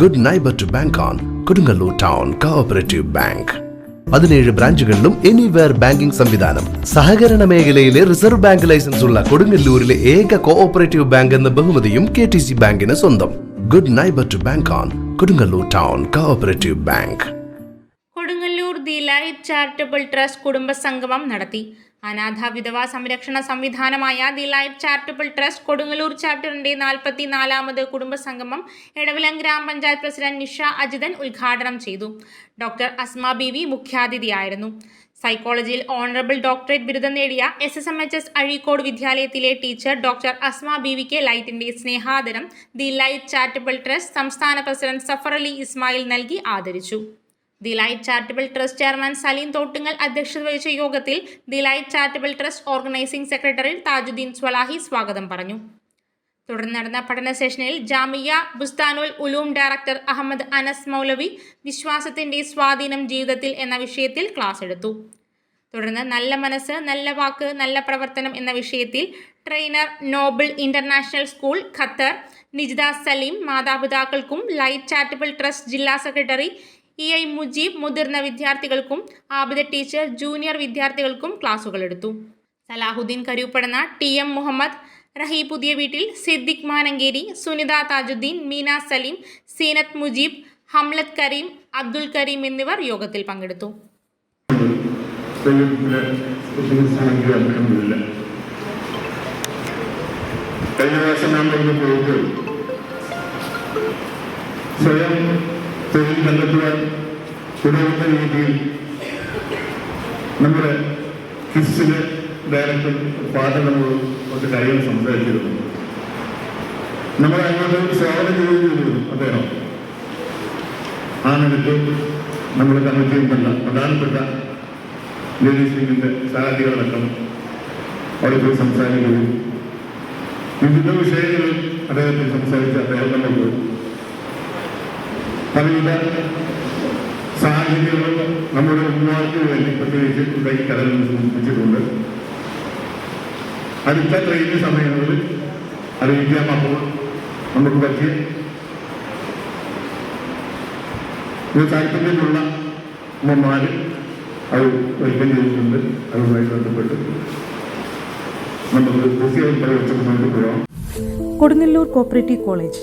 Good neighbour to bank on Kodungallur town cooperative bank പതിനേഴ് ബ്രാഞ്ചുകളിലും anywhere banking സംവിധാനം സഹകരണ മേഖലയിലെ റിസർവ് ബാങ്ക് ലൈസൻസ് ഉള്ള കൊടുങ്ങല്ലൂരിലെ ഏക കോഓപ്പറേറ്റീവ് ബാങ്ക് എന്ന ബഹുമതിയും കെ ടി സി ബാങ്കിന് സ്വന്തം good neighbour to bank on Kodungallur town cooperative bank Kodungallur the life charitable trust കുടുംബ സംഗമം നടത്തി അനാഥ വിധവ സംരക്ഷണ സംവിധാനമായ the life charitable trust Kodungallur ചാപ്റ്ററിന്റെ നാൽപ്പത്തിനാലാമത് കുടുംബസംഗമം എടവിലം ഗ്രാമപഞ്ചായത്ത് പ്രസിഡന്റ് നിഷ അജിതൻ ഉദ്ഘാടനം ചെയ്തു ഡോക്ടർ അസ്മ ബി വി മുഖ്യാതിഥിയായിരുന്നു സൈക്കോളജിയിൽ ഓണറബിൾ ഡോക്ടറേറ്റ് ബിരുദം നേടിയ S S M H S Azhikode വിദ്യാലയത്തിലെ ടീച്ചർ ഡോക്ടർ അസ്മ കെ ലൈറ്റിന്റെ സ്നേഹാദരം ദി ലൈറ്റ് ചാരിറ്റബിൾ ട്രസ്റ്റ് സംസ്ഥാന പ്രസിഡന്റ് സഫർ അലി ഇസ്മായിൽ നൽകി ആദരിച്ചു the light charitable trust chairman Saleem Thottungal അധ്യക്ഷത വഹിച്ച യോഗത്തിൽ the light charitable trust organising secretary Thajudheen Swalahi സ്വാഗതം പറഞ്ഞു തുടർന്ന് നടന്ന പഠന സെഷനിൽ ജാമിയ ബുസ്താനുൽ ഉലൂം ഡയറക്ടർ അഹമ്മദ് അനസ് മൗലവി വിശ്വാസത്തിന്റെ സ്വാധീനം ജീവിതത്തിൽ എന്ന വിഷയത്തിൽ ക്ലാസ് എടുത്തു തുടർന്ന് നല്ല മനസ്സ് നല്ല വാക്ക് നല്ല പ്രവർത്തനം എന്ന വിഷയത്തിൽ trainer noble international school Qatar Nijida Saleem മാതാപിതാക്കൾക്കും ലൈറ്റ് ചാരിറ്റബിൾ ട്രസ്റ്റ് ജില്ലാ സെക്രട്ടറി ഇ ഐ മുജീബ് മുതിർന്ന വിദ്യാർത്ഥികൾക്കും ആബിദ ടീച്ചർ ജൂനിയർ വിദ്യാർത്ഥികൾക്കും എടുത്തു സലാഹുദ്ദീൻ കരൂപ്പടന ടി എം മുഹമ്മദ് റഹി പുതിയ വീട്ടിൽ സിദ്ദിഖ് മാനങ്കേരി സുനിത താജുദ്ദീൻ മീന സലീം സീനത്ത് മുജീബ് ഹംലത്ത് കരീം അബ്ദുൽ കരീം എന്നിവർ യോഗത്തിൽ പങ്കെടുത്തു സ്വയം തൊഴിൽ കണ്ടെത്തുവാൻ ഉതകുന്ന രീതിയിൽ നമ്മുടെ കിസിലെ ഡയറക്ടർ പാട്ട് നമ്മളോട് കുറച്ച് കാര്യങ്ങൾ സംസാരിച്ചിരുന്നു നമ്മൾ അങ്ങോട്ട് സേവനം ചെയ്തിരുന്നു അദ്ദേഹം ആ നിലയ്ക്ക് നമ്മുടെ കമ്മിറ്റിയുമല്ല പ്രധാനപ്പെട്ട ലേഡീസ് വിങ്ങിൻ്റെ സാധ്യതകളടക്കം അവിടെ പോയി സംസാരിക്കുകയും വിവിധ വിഷയങ്ങളിൽ അദ്ദേഹത്തിൽ സംസാരിച്ച അദ്ദേഹം നമ്മൾ പോയി പലവിധ സാഹചര്യങ്ങളും നമ്മുടെ ഉമ്മാർക്ക് വേണ്ടി പ്രത്യേകിച്ചിട്ടുണ്ട് ഈ കടലിൽ സൂചിപ്പിച്ചിട്ടുണ്ട് അടുത്ത ട്രെയിൻ സമയങ്ങളിൽ അറിയിക്കാം അപ്പോൾ നമുക്ക് പറ്റിയ ഇത് താല്പര്യമുള്ള ഉമ്മമാര് അത് വൈകം ചെയ്തിട്ടുണ്ട് അതുമായി ബന്ധപ്പെട്ട് നമുക്ക് കൃത്യമായി പ്രവർത്തനമായിട്ട് പോകാം കൊടുങ്ങല്ലൂർ കോപ്പറേറ്റീവ് കോളേജ്